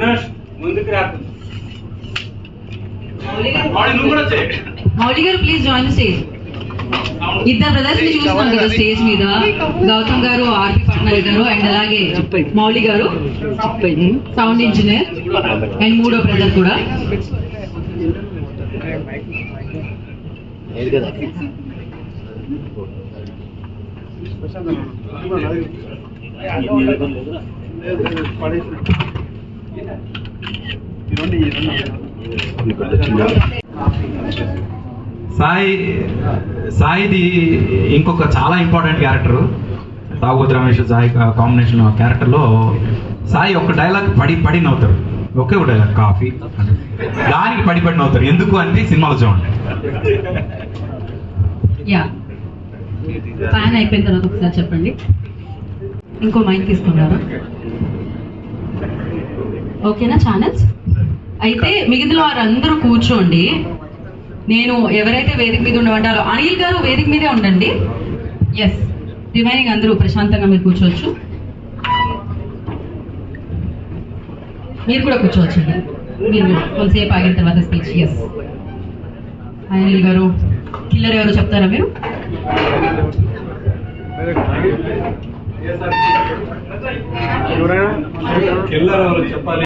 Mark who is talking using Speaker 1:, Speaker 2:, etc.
Speaker 1: అనుష్ ముందుకు రా
Speaker 2: వాడు నువ్వు కూడా చేయి
Speaker 3: మౌలి గారు ప్లీజ్ జాయిన్ స్టేజ్ ఇద్దరు బ్రదర్స్ని చూస్తున్నాం కదా స్టేజ్ మీద గౌతమ్ గారు ఆర్పి పట్నాయక్ గారు అండ్ అలాగే Mouli garu sound engineer and మూడో బ్రదర్ కూడా
Speaker 4: సాయి సాయిది ఇంకొక చాలా ఇంపార్టెంట్ క్యారెక్టర్ తాగోత్ రమేష్ సాయి కాంబినేషన్ క్యారెక్టర్లో సాయి ఒక డైలాగ్ పడి పడి నవ్వుతారు ఒకే ఒక డైలాగ్ కాఫీ. దానికి పడి పడి నవ్వుతారు ఎందుకు అంటే సినిమాలో చూడండి.
Speaker 3: ఫ్యాన్ అయిపోయిన తర్వాత ఒకసారి చెప్పండి. ఇంకో మైక్ తీసుకున్నారా ఓకేనా ఛానల్స్? అయితే మిగతా వారందరూ కూర్చోండి. నేను ఎవరైతే వేదిక మీద ఉండమంటారో అనిల్ గారు వేదిక మీదే ఉండండి. ఎస్ రిమైనింగ్ అందరూ ప్రశాంతంగా మీరు కూర్చోవచ్చు. మీరు కూడా కూర్చోవచ్చండి. మీరు కూడా. కొంతసేపు ఆగిన తర్వాత స్పీచ్ ఎస్ అనిల్ గారు. కిల్లర్ ఎవరు చెప్తారా మీరు?
Speaker 1: కిల్లర్ ఎవరు చెప్పాలి.